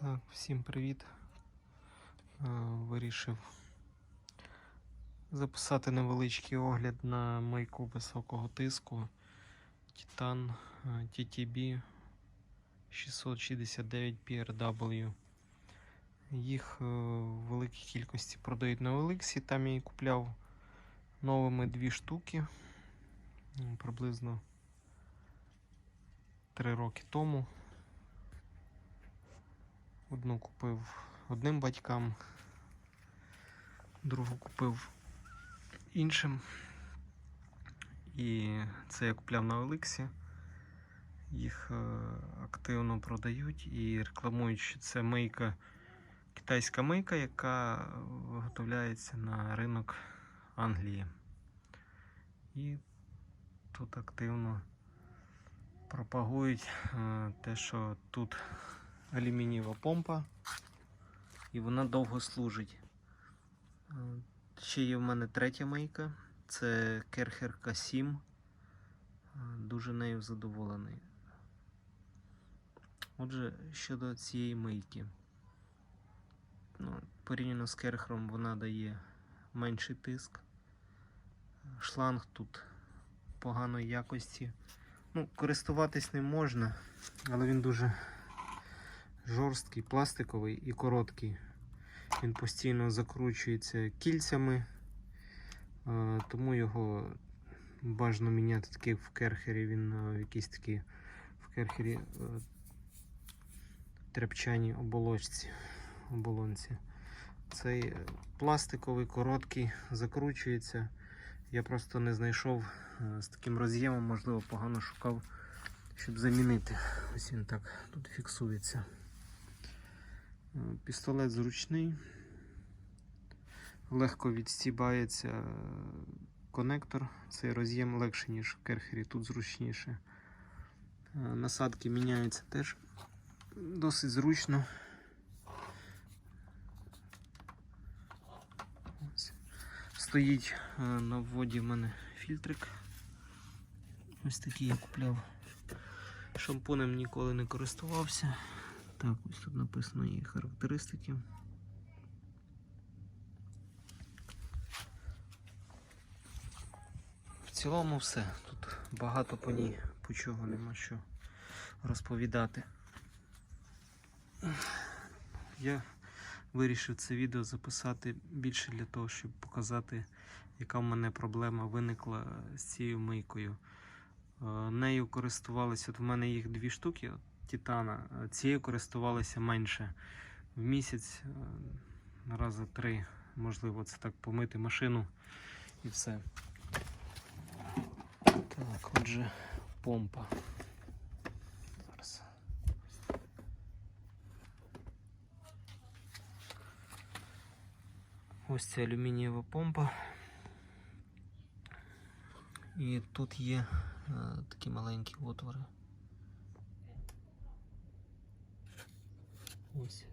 Так, всім привіт. Е, Вирішив записати невеличкий огляд на мийку високого тиску Titan TTB 669 PRW. Їх е, в великій кількості продають на Олексі. Там я її купляв новими дві штуки приблизно 3 роки тому. Одну купив одним батькам, другу купив іншим. І це я купляв на Олексі. Їх е, активно продають і рекламують, що це мийка, китайська мийка, яка виготовляється на ринок Англії. І тут активно пропагують е, те, що тут алюмінієва помпа, і вона довго служить. Е, Ще є в мене третя мийка, це Керхер К7. Е, Дуже нею задоволений. Отже, щодо цієї мийки. Ну, порівняно з керхером вона дає менший тиск. Шланг тут поганої якості. Ну, користуватись ним можна, але він дуже жорсткий, пластиковий і короткий. Він постійно закручується кільцями, е, тому його бажано міняти такий в керхері. Він е, якийсь такий в керхері е, тряпчаній оболочці, оболонці. Цей пластиковий, короткий, закручується. Я просто не знайшов з таким роз'ємом, можливо, погано шукав, щоб замінити. Ось він так тут фіксується. Пістолет зручний, легко відстібається е, конектор. Цей роз'єм легше, ніж в керхері, тут зручніше. Е, Насадки міняються теж досить зручно. Стоїть е, на вводі в мене фільтрик. Ось такий я купляв. Шампунем ніколи не користувався. Так, ось тут написано її характеристики. В цілому все. Тут багато по ній, по чого нема що розповідати. Я вирішив це відео записати більше для того, щоб показати, яка в мене проблема виникла з цією мийкою. Е, Нею користувалися, от в мене їх дві штуки. Титана. Цією користувалися менше. В місяць е, рази три, можливо, це так помити машину і все. Так, отже, помпа. Ось ця алюмінієва помпа. І тут є е, такі маленькі отвори. Ось.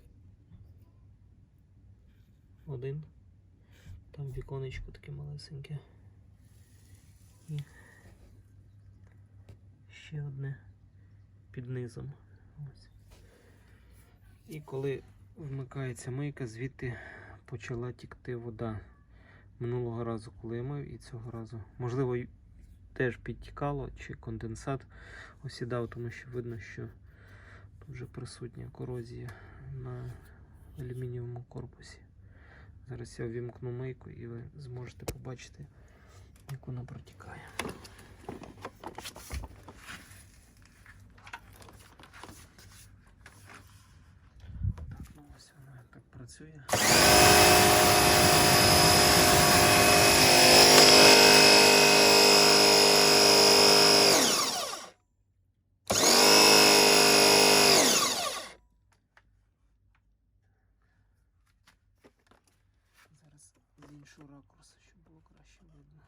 Один. Там віконечко таке малесеньке. І ще одне під низом. Ось. І коли вмикається мийка, звідти почала тікти вода. Минулого разу, коли я мив, і цього разу. Можливо, теж підтікало, чи конденсат осідав, тому що видно, що тут вже присутня корозія на алюмінієвому корпусі. Зараз я ввімкну мийку і ви зможете побачити, як вона протікає. Так, ну ось вона так працює. Зараз іншого ракурсу, щоб було краще видно.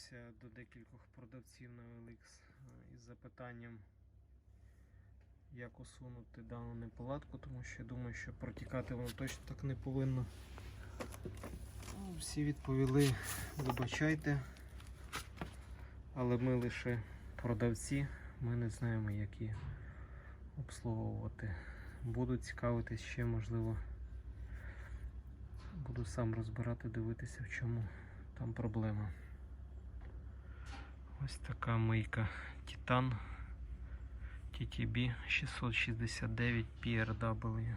Звернувся до декількох продавців на OLX е, із запитанням, як усунути дану неполадку, тому що я думаю, що протікати воно точно так не повинно. Ну, Всі відповіли, вибачайте, але ми лише продавці, ми не знаємо, як її обслуговувати. Буду цікавитись ще, можливо. Буду сам розбирати, дивитися, в чому там проблема. Ось така мийка Titan TTB 669 PRW.